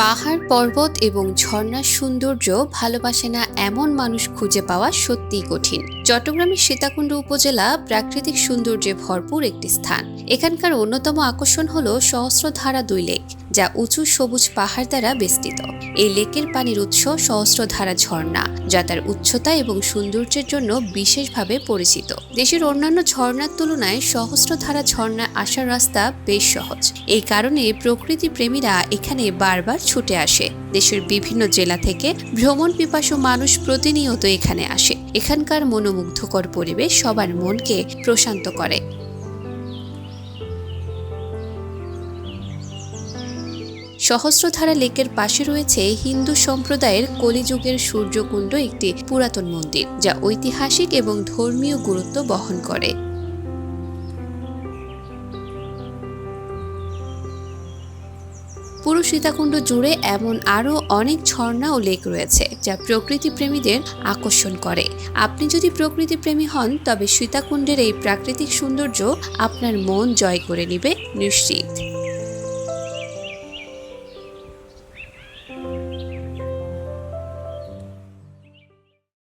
পাহাড়, পর্বত এবং ঝর্ণার সৌন্দর্য ভালোবাসে না এমন মানুষ খুঁজে পাওয়া সত্যিই কঠিন। চট্টগ্রামের সীতাকুণ্ড উপজেলা প্রাকৃতিক সৌন্দর্যে ভরপুর একটি স্থান। এখানকার অন্যতম আকর্ষণ হল সহস্রধারা দুই লেক, যা উঁচু সবুজ পাহাড় দ্বারা বেষ্টিত। এই লেকের পানির উৎস সহস্রধারা ঝর্ণা, যা তার উচ্চতা এবং সৌন্দর্যের জন্য বিশেষভাবে পরিচিত। দেশের অন্যান্য ঝর্ণার তুলনায় সহস্রধারা ঝর্ণা আসার রাস্তা বেশ সহজ। এই কারণে প্রকৃতি প্রেমীরা এখানে বারবার ছুটে আসে। দেশের বিভিন্ন জেলা থেকে ভ্রমণ পিপাসু মানুষ প্রতিনিয়ত এখানে আসে। এখানকার মনোমুগ্ধকর পরিবেশ সবার মনকে প্রশান্ত করে। সহস্রধারা লেকের পাশে রয়েছে হিন্দু সম্প্রদায়ের কলিযুগের সূর্যকুণ্ড একটি পুরাতন মন্দির, যা ঐতিহাসিক এবং ধর্মীয় গুরুত্ব বহন করে। পুরো সীতাকুণ্ড জুড়ে এমন আরও অনেক ঝর্ণা ও লেক রয়েছে যা প্রকৃতি প্রেমীদের আকর্ষণ করে। আপনি যদি প্রকৃতি প্রেমী হন, তবে সীতাকুণ্ডের এই প্রাকৃতিক সৌন্দর্য আপনার মন জয় করে নিবে নিশ্চিত।